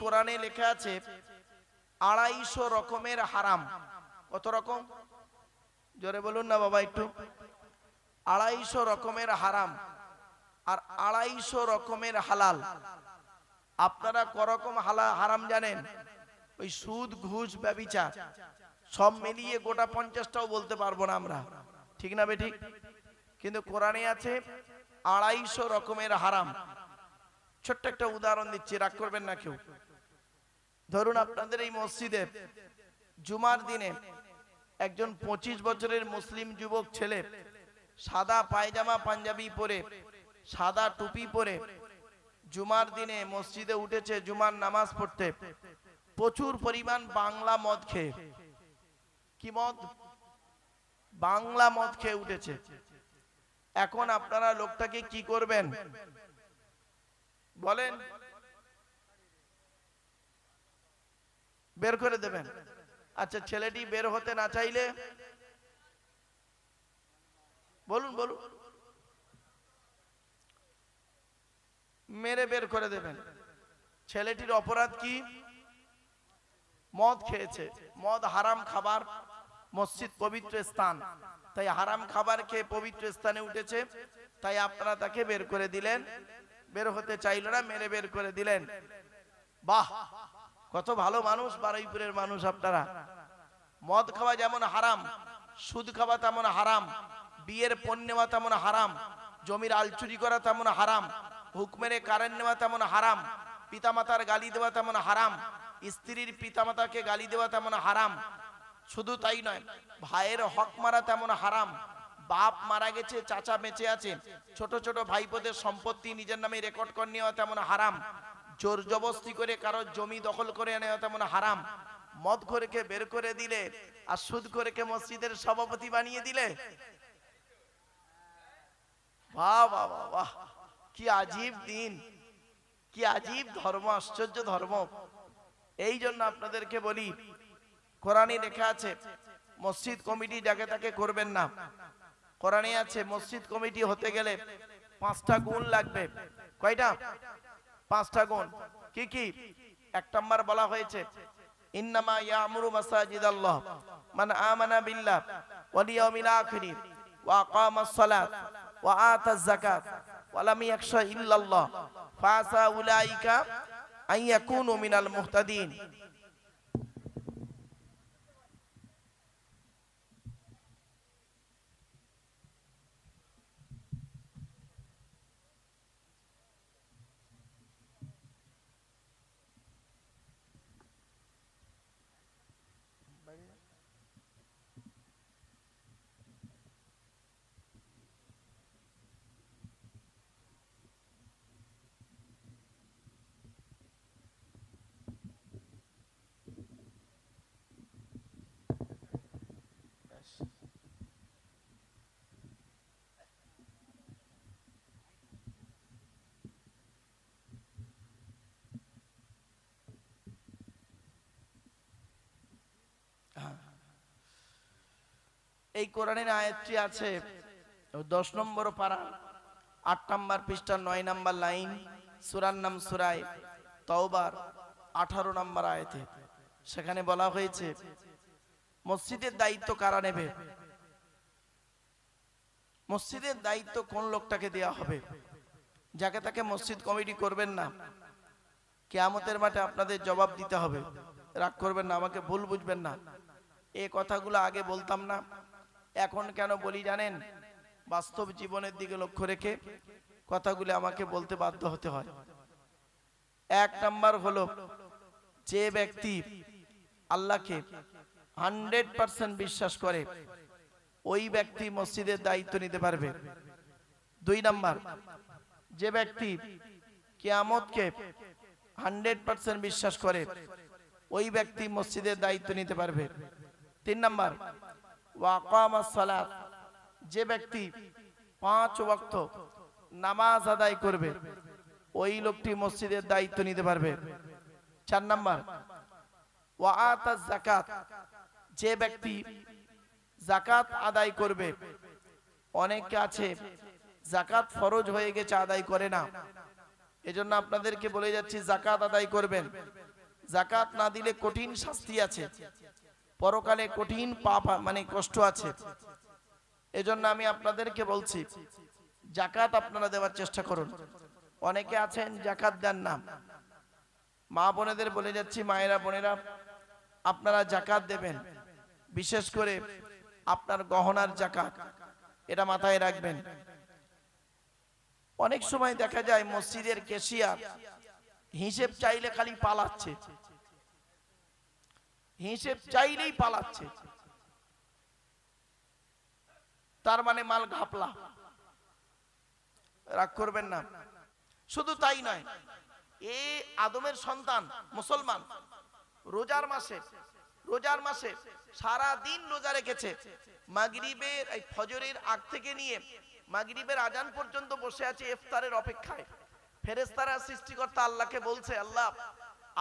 কোরআনে লেখা আছে, আড়াইশো রকমের হারাম। কত রকম? জোরে বলুন না বাবা একটু। আড়াইশো রকমের হারাম আর আড়াইশো রকমের হালাল। আপনারা করকম হালা, হারাম জানেন? ওই সুদ, ঘুষ, ব্যবিচার, সব মিলিয়ে গোটা পঞ্চাশটাও বলতে পারব না আমরা। ঠিক না বেঠিক? কিন্তু কোরআনে আছে আড়াইশো রকমের হারাম। ছোট্ট একটা উদাহরণ দিচ্ছি, রাগ করবেন না কেউ। ধরুন আপনাদের এই মসজিদে জুমার দিনে একজন পঁচিশ বছরের মুসলিম যুবক ছেলে সাদা পায়জামা পাঞ্জাবি পরে, সাদা টুপি পরে জুমার দিনে মসজিদে উঠেছে জুমার নামাজ পড়তে। প্রচুর পরিমাণ বাংলা মদ খেয়ে। কি মদ? বাংলা মদ খেয়ে উঠেছে। এখন আপনারা লোকটাকে কি করবেন? বলেন। বের করে দেবেন। আচ্ছা ছেলেটি বের হতে না চাইলে? বলুন বলুন। মেরে বের করে দেবেন। ছেলেটির অপরাধ কি? মদ খেয়েছে। মদ হারাম খাবার, মসজিদ পবিত্র স্থান। তাই হারাম খাবার খেয়ে পবিত্র স্থানে উঠেছে। তাই আপনারা তাকে বের করে দিলেন। বের হতে চাইল না, মেরে বের করে দিলেন। বাহ! কত ভালো মানুষ বারুইপুরের মানুষ আপনারা। মদ খাওয়া যেমন হারাম, সুদ খাওয়া তেমন হারাম, বিয়ের পণ্য নেওয়া তেমন হারাম, জমির আলচুরি করা তেমন হারাম, হুক মেরে কারেন্ট নেওয়া তেমন হারাম, পিতামাতার গালি দেওয়া তেমন হারাম, স্ত্রীর পিতামাতাকে গালি দেওয়া তেমন হারাম, শুধু তাই নয়, ভাইয়ের হক মারা তেমন হারাম, বাপ মারা গেছে, চাচা বেঁচে আছে, ছোট ছোট ভাইপোদের সম্পত্তি নিজের নামে রেকর্ড করে নেওয়া তেমন হারাম জোর জবস্তি করে কারোর জমি দখল করে নেওয়া তেমন হারাম। মদ করেকে বের করে দিলে আর সুদ করেকে মসজিদের সভাপতি বানিয়ে দিলে। বাহ বাহ বাহ, কি আজীব দিন। কি আজীব ধর্ম, আশ্চর্য ধর্ম। এই জন্য আপনাদেরকে বলি, কোরআনে লেখা আছে, মসজিদ কমিটি যাকে তাকে করবেন না। কোরআনে আছে, মসজিদ কমিটি হতে গেলে পাঁচটা গুণ লাগবে। কয়টা? পাঁচটা গুণ। কি কি? এক নম্বর বলা হয়েছে, ইন্নামা ইয়ামুরু মাসাজিদ আল্লাহ মান আমানা বিল্লাহ, ওয়াল ইয়াউমিল আখির, ওয়া আকামাস সালাত, ওয়া আতাজ যাকাত, ওয়া লাম ইয়াখশা ইল্লাল্লাহ ফাসা উলাইকা আন ইয়াকুনু মিনাল মুহতাদিন। এই কোরআনের আয়াতটি আছে দশ নম্বর পারা, আট নম্বর পৃষ্ঠা, নয় নম্বর লাইন, সুরার নাম সুরায় তওবার, আঠারো নম্বর আয়াতে। সেখানে বলা হয়েছে, মসজিদের দায়িত্ব কারা নেবে? মসজিদের দায়িত্ব কোন লোকটাকে দেয়া হবে? যাকে তাকে মসজিদ কমিটি করবেন না, কেয়ামতের মাঠে আপনাদের জবাব দিতে হবে। রাগ করবেন না, আমাকে ভুল বুঝবেন না। এ কথাগুলো আগে বলতাম না এখন কেন বলি জানেন? বাস্তব জীবনের দিকে লক্ষ্য রেখে কথাগুলি আমাকে বলতে বাধ্য হতে হয়। এক নাম্বার হলো, যে ব্যক্তি আল্লাহকে হান্ড্রেড পার্সেন্ট বিশ্বাস করে, ওই ব্যক্তি মসজিদের দায়িত্ব নিতে পারবে। দুই নাম্বার, যে ব্যক্তি কেয়ামতকে হান্ড্রেড পার্সেন্ট বিশ্বাস করে, ওই ব্যক্তি মসজিদের দায়িত্ব নিতে পারবে। তিন নাম্বার সালাত যে ব্যক্তি পাঁচ ওয়াক্ত নামাজ আদায় করবে, ওই লোকটি মসজিদের দায়িত্ব নিতে পারবে। চার নাম্বার জাকাত যে ব্যক্তি জাকাত আদায় করবে, অনেকে আছে জাকাত ফরজ হয়ে গেছে, আদায় করে না। এজন্য আপনাদেরকে বলে যাচ্ছি জাকাত আদায় করবেন। জাকাত না দিলে কঠিন শাস্তি আছে। পরকালে কঠিন পাপ মানে কষ্ট আছে। এজন্য আমি আপনাদেরকে বলছি, জাকাত আপনারা দেওয়ার চেষ্টা করুন। অনেকে আছেন, জাকাত দেন না। মা বোনেদের বলে যাচ্ছি, মায়েরা, বোনেরা, আপনারা জাকাত দেবেন। বিশেষ করে আপনার গহনার জাকাত, এটা মাথায় রাখবেন। অনেক সময় দেখা যায়, মসজিদের কেশিয়ার হিসেব চাইলে খালি পালাচ্ছে। হিসেব চাইলেই পালাচ্ছে। তার মানে মাল ঘাপলা। রাগ করবেন না। শুধু তাই নয়, এ আদমের সন্তান মুসলমান, রোজার মাসে রোজার মাসে সারা দিন রোজা রেখেছে। মাগরিবের, এই ফজরের আগ থেকে নিয়ে মাগরিবের আজান পর্যন্ত বসে আছে ইফতারের অপেক্ষায়। ফেরেশতারা সৃষ্টিকর্তা আল্লাহকে বলছে, আল্লাহ,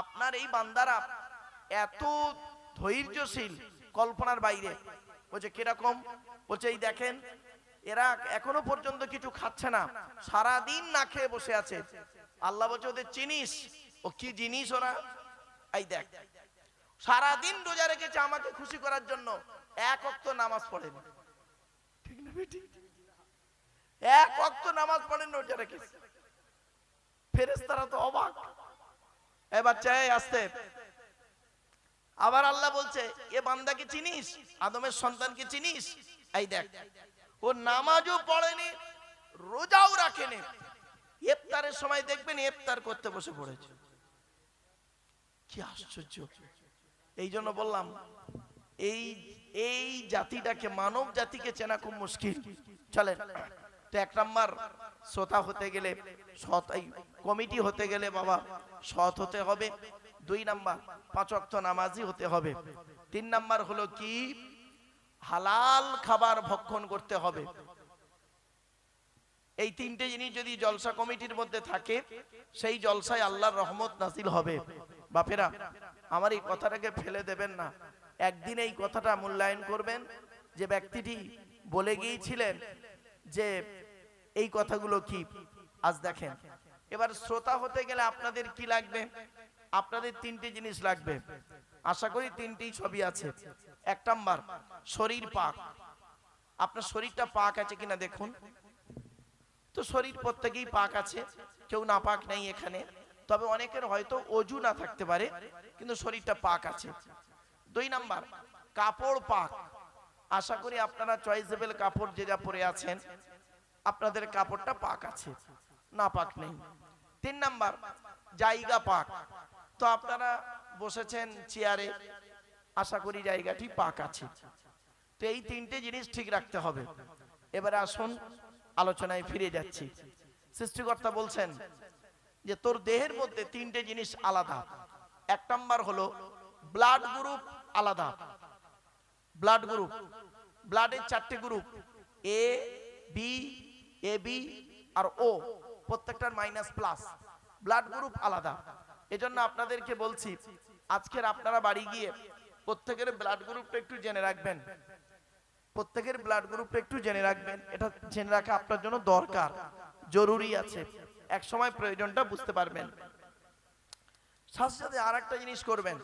আপনার এই বান্দারা এত ধৈর্যশীল কল্পনার বাইরে। বলছে, কীরকম? বলছে, এই দেখেন, এরা এখনও পর্যন্ত কিছু খাচ্ছে না। সারা দিন না খেয়ে বসে আছে। আল্লাহ বলছে, ওদের চিনিস? ও, কি জিনিস ওরা? এই দেখ সারা দিন রোজা রেখেছে আমাকে খুশি করার জন্য। এক অক্ত নামাজ পড়েনি। ঠিক না বেটি? এক অক্ত নামাজ পড়েন, রোজা রেখেছে। ফেরেশতারা তো অবাক। এ বাচ্চা আসতে। আবার আল্লাহ বলছে, এ বান্দাকে চিনিস? আদমের সন্তানকে চিনিস? এই দেখ, ও নামাজও পড়েনি, রোজাও রাখেনি। ইফতারের সময় দেখবেন ইফতার করতে বসে পড়েছে। কি আশ্চর্য। এই জন্য বললাম, এই এই জাতিটাকে, মানব জাতিকে চেনা খুব মুশকিল। চলেন, তো এক নাম্বার, শ্রোতা হতে গেলে সৎ কমিটি হতে গেলে বাবা, সৎ হতে হবে। দুই নাম্বার, পাঁচ অক্ত নামাজি হতে হবে। তিন নাম্বার হলো কি? হালাল খাবার ভক্ষণ করতে হবে। এই তিনটে জিনিস যদি জলসা কমিটির মধ্যে থাকে, সেই জলসায় আল্লাহর রহমত নাসিল হবে। বাপেরা, আমার এই কথাটাকে ফেলে দেবেন না। একদিন এই কথাটা মূল্যায়ন করবেন। যে ব্যক্তিটি বলে গিয়েছিলেন যে, এই কথাগুলো কি? আজ দেখেন। এবার শ্রোতা হতে গেলে আপনাদের কি লাগবে? আপনাদের তিনটি জিনিস লাগবে। আশা করি তিনটি ছবি আছে। এক নাম্বার, শরীর পাক। আপনার শরীরটা পাক আছে কিনা দেখুন। তো শরীর প্রত্যেকেই পাক আছে, কেউ না পাক নেই এখানে। তবে অনেকের হয়তো অজু না থাকতে পারে, কিন্তু শরীরটা পাক আছে। দুই নাম্বার, কাপড় পাক। আশা করি আপনারা চয়েসেবল কাপড় যে যা পরে আছেন, আপনাদের কাপড়টা পাক আছে না পাক নেই। তিন নাম্বার, জায়গা পাক। তো আপনারা বসেছেন চেয়ারে আশা করি জায়গাটি পাক আছে। তো এই তিনটে জিনিস ঠিক রাখতে হবে। এবারে আসুন, আলোচনায় ফিরে যাচ্ছি। সৃষ্টিকর্তা বলছেন যে তোর দেহের মধ্যে তিনটে জিনিস আলাদা। এক নম্বর হলো ব্লাড গ্রুপ আলাদা। ব্লাড গ্রুপ ব্লাডের চারটে group A B A B R O প্রত্যেকটার মাইনাস প্লাস ব্লাড গ্রুপ আলাদা। এজন্য আপনাদেরকে বলছি, আজকের আপনারা বাড়ি গিয়ে প্রত্যেকের ব্লাড গ্রুপটা একটু জেনে রাখবেন। প্রত্যেকের ব্লাড গ্রুপটা একটু জেনে রাখবেন। এটা জেনে রাখা আপনার জন্য দরকার, জরুরি আছে। এক সময় প্রয়োজনটা বুঝতে পারবেন। সাথে সাথে আর একটা জিনিস করবেন।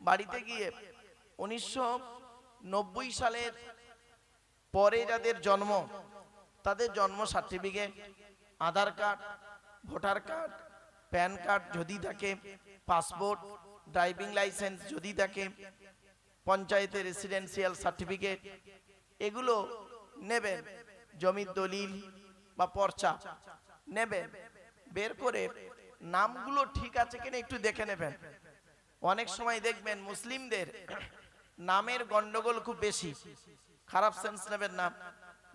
বাড়িতে গিয়ে উনিশশো নব্বই সালের পরে যাদের জন্ম, তাদের জন্ম certificate Aadhaar card voter card PAN card যদি থাকে, পাসপোর্ট, ড্রাইভিং লাইসেন্স যদি থাকে, পঞ্চায়েতের রেসিডেন্সিয়াল সার্টিফিকেট এগুলো নেবেন, জমির দলিল বা পর্চা নেবেন, বের করে নামগুলো ঠিক আছে কিনা একটু দেখে নেবেন। অনেক সময় দেখবেন মুসলিমদের নামের গন্ডগোল খুব বেশি, খারাপ সেন্স নেবেন না।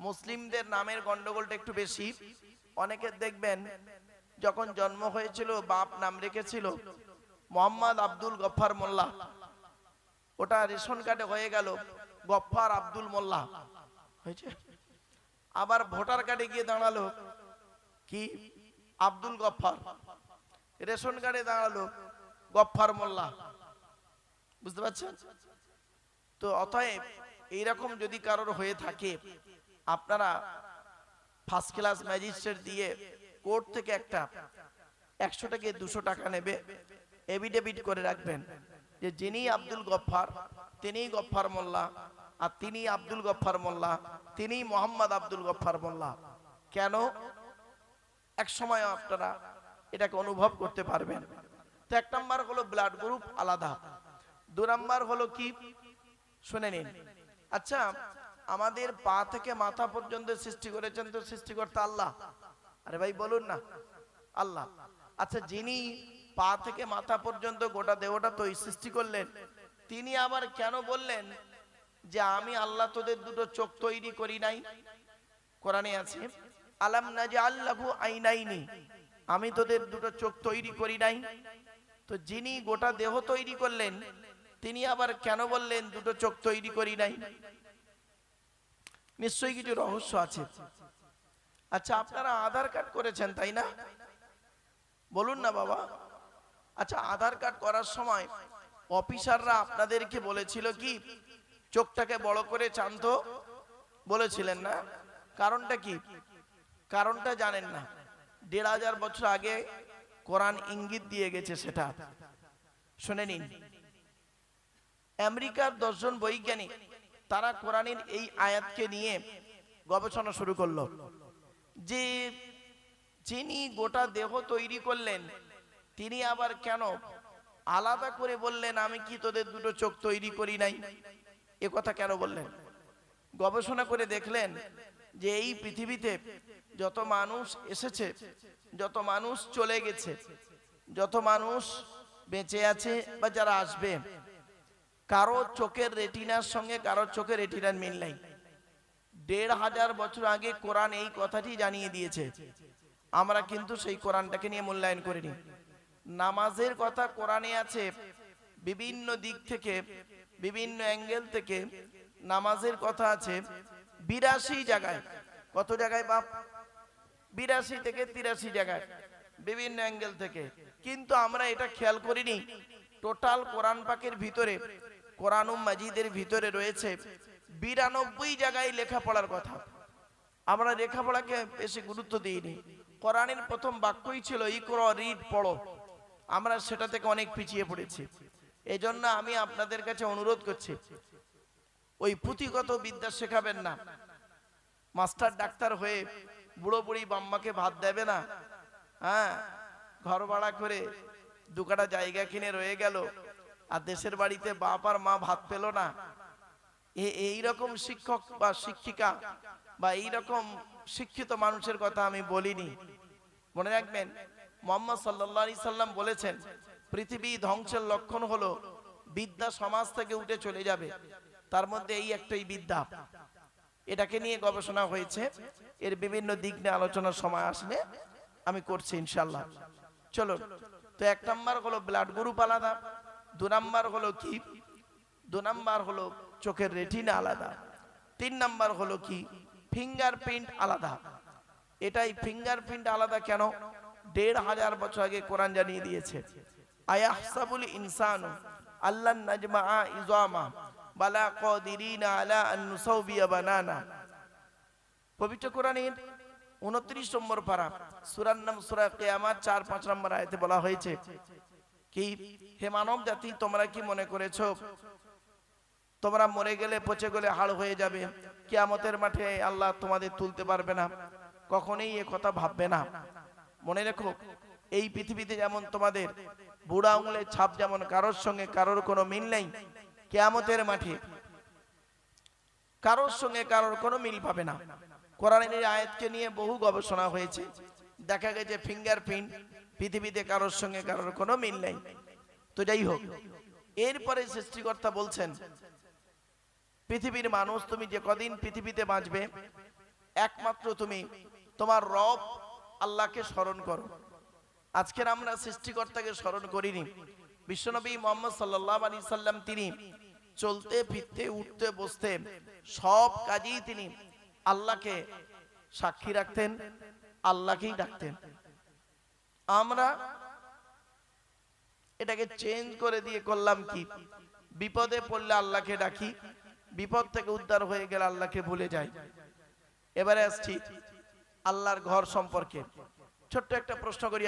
মুসলিমদের নামের গন্ডগোলটা একটু বেশি, অনেকে দেখবেন যখন জন্ম হয়েছিল, বাপ নাম রেখেছিল মোহাম্মদ আব্দুল গফার মোল্লা। ওটা রেশন কার্ডে হয়ে গেল গফার আব্দুল মোল্লা। হয়েছে? আবার ভোটার কার্ডে গিয়ে দাঁড়াল কি? আব্দুল গফার রেশন কার্ডে দাঁড়াল গফার মোল্লা। বুঝতে পারছেন? তো অতএব এইরকম যদি কারোর হয়ে থাকে, আপনারা ফার্স্ট ক্লাস ম্যাজিস্ট্রেট দিয়ে কোর্ট থেকে একটা একশো টাকা দুশো টাকা নেবে এভিডেভিট করে রাখবেন যে যিনি আব্দুল গফফার তিনি গফফার মোল্লা আর তিনি আব্দুল গফফার মোল্লা তিনি মোহাম্মদ আব্দুল গফফার মোল্লা। কেন? এক সময় আপনারা এটাকে অনুভব করতে পারবেন। তো এক নম্বর হলো ব্লাড গ্রুপ আলাদা। দু নম্বর হলো কি? শুনে নিন। আচ্ছা আমাদের পা থেকে মাথা পর্যন্ত সৃষ্টি করেছেন তো সৃষ্টিকর্তা আল্লাহ। আরে ভাই বলুন না। আল্লাহ। আচ্ছা যিনি পা থেকে মাথা পর্যন্ত গোটা দেহটা তো সৃষ্টি করলেন, তিনি আবার কেন বললেন যে আমি আল্লাহ তোদের দুটো চোখ তৈরি করি নাই? কোরআনে আছে, আলাম না যে আল্লাহু আইনাইনি আমি তোদের দুটো চোখ তৈরি করি নাই? তো যিনি গোটা দেহ তৈরি করলেন, তিনি আবার কেন বললেন দুটো চোখ তৈরি করি নাই? নিশ্চয়ই কিছু রহস্য আছে। আচ্ছা আপনারা আধার কার্ড করেছেন, তাই না? বলুন না বাবা। আচ্ছা আধার কার্ড করার সময় অফিসাররা আপনাদেরকে বলেছিল কি, চোখটাকে বড় করে চান্ত বলেছিলেন না? কারণটা কি? কারণটা জানেন না। দেড় হাজার বছর আগে কোরআন ইঙ্গিত দিয়ে গেছে সেটা। শুনে নিন। আমেরিকার দশজন বৈজ্ঞানিক, তারা কোরআনের এই আয়াতকে নিয়ে গবেষণা শুরু করল। যে যিনি গোটা দেহ তৈরি করলেন, তিনি আবার কেন আলাদা করে বললেন, আমি কি তোদের দুটো চোখ তৈরি করি নাই? এ কথা কেন বললেন? গবেষণা করে দেখলেন যে এই পৃথিবীতে যত মানুষ এসেছে, যত মানুষ চলে গেছে, যত মানুষ বেঁচে আছে বা যারা আসবে, কারও চোখের রেটিনার সঙ্গে কারও চোখের রেটিনার মিল নাই। দেড় হাজার বছর আগে কোরআন এই কথাটি জানিয়ে দিয়েছে। আমরা কিন্তু সেই কোরআনটাকে নিয়ে মূল্যায়ন করিনি। নামাজের কথা কোরআনে আছে, বিভিন্ন দিক থেকে, বিভিন্ন অ্যাঙ্গেল থেকে নামাজের কথা আছে, বিরাশি জায়গায়। কত জায়গায় বাপ? বিরাশি থেকে তিরাশি জায়গায়, বিভিন্ন অ্যাঙ্গেল থেকে। কিন্তু আমরা এটা খেয়াল করিনি। টোটাল কোরআন পাকের ভিতরে কোরআনুম মাজিদের ভিতরে রয়েছে বিরানব্বই জায়গায় লেখাপড়ার কথা। আমরা লেখাপড়াকে বেশি গুরুত্ব দিইনি। কোরআনের প্রথম বাক্যই ছিল, ইকর, রিড, পড়ো। আমরা সেটা থেকে অনেক পিছিয়ে পড়েছি। এজন্য আমি আপনাদের কাছে অনুরোধ করছি, ওই পুঁথিগত বিদ্যা শেখাবেন না। মাস্টার, ডাক্তার হয়ে বুড়ো বুড়ি বাম্মাকে ভাত দেবে না। হ্যাঁ ঘর ভাড়া করে দু কাটা জায়গা কিনে রয়ে গেল, আর দেশের বাড়িতে বাপ আর মা ভাত পেল না। এ- এই রকম শিক্ষক বা শিক্ষিকা বা এই রকম শিক্ষিত মানুষের কথা আমি বলিনি। মনে রাখবেন, মোহাম্মদ আলাইহি সাল্লাম বলেছেন, পৃথিবী ধ্বংসের লক্ষণ হলো বিদ্যা সমাজ থেকে উঠে চলে যাবে। তার মধ্যে এই একটাই বিদ্যা। এটাকে নিয়ে গবেষণা হয়েছে। এর বিভিন্ন দিক নিয়ে আলোচনার সময় আসলে আমি করছি ইনশাল্লাহ চলো তো এক নাম্বার হলো ব্লাড গ্রুপ আলাদা, দু নাম্বার হলো কি? দু নাম্বার হলো চোখের রেটিনা আলাদা। তিন নাম্বার হলো কি? ফিঙ্গারপ্রিন্ট আলাদা। এটাই ফিঙ্গারপ্রিন্ট আলাদা কেন? দেড় হাজার বছর আগে কোরআন জানিয়ে দিয়েছে। আয়াহসাবুল ইনসানু আল্লাহ নাজমা ইজামা বালা কদিরিনা আলা বানানা। পবিত্র কোরআনের উনত্রিশ নম্বর পারা, সুরার নাম সুরা কেয়ামাত, চার পাঁচ নম্বর আয়তে বলা হয়েছে কি, হে মানব জাতি তোমরা কি মনে করেছ তোমরা মরে গেলে পচে গেলে হাড় হয়ে যাবে। কিয়ামতের মাঠে আল্লাহ তোমাদের তুলতে পারবে না। কখনোই এ কথা ভাববে না। মনে রেখো, এই পৃথিবীতে যেমন তোমাদের বুড়া আঙুলের ছাপ যেমন কারোর সঙ্গে কারোর কোনো মিল নেই, কেয়ামতের মাঠে কারোর সঙ্গে কারোর কোনো মিল পাবে না। কোরআনের আয়াতকে নিয়ে বহু গবেষণা হয়েছে। দেখা গেছে ফিঙ্গারপ্রিন্ট পৃথিবীতে কারোর সঙ্গে কারোর কোনো মিল নেই। তো যাই হোক, এরপরে সৃষ্টিকর্তা বলছেন পৃথিবীর মানুষ তুমি যে কদিন পৃথিবীতে বাঁচবে, একমাত্র তুমি, তোমার রব আল্লাহকে স্মরণ করো। আজকের আমরা সৃষ্টিকর্তাকে স্মরণ করিনি। বিশ্বনবী মোহাম্মদ সাল্লাহ আলী সাল্লাম তিনি চলতে, ফিরতে, উঠতে, বসতে সব কাজেই তিনি আল্লাহকে সাক্ষী রাখতেন, আল্লাহকেই ডাকতেন। আমরা এটাকে চেঞ্জ করে দিয়ে করলাম কি? বিপদে পড়লে আল্লাহকে ডাকি বিপদ থেকে উদ্ধার হয়ে গেলে আল্লাহকে ভুলে যাই। এবারে আসছি আল্লাহর ঘর সম্পর্কে ছোট্ট একটা প্রশ্ন করি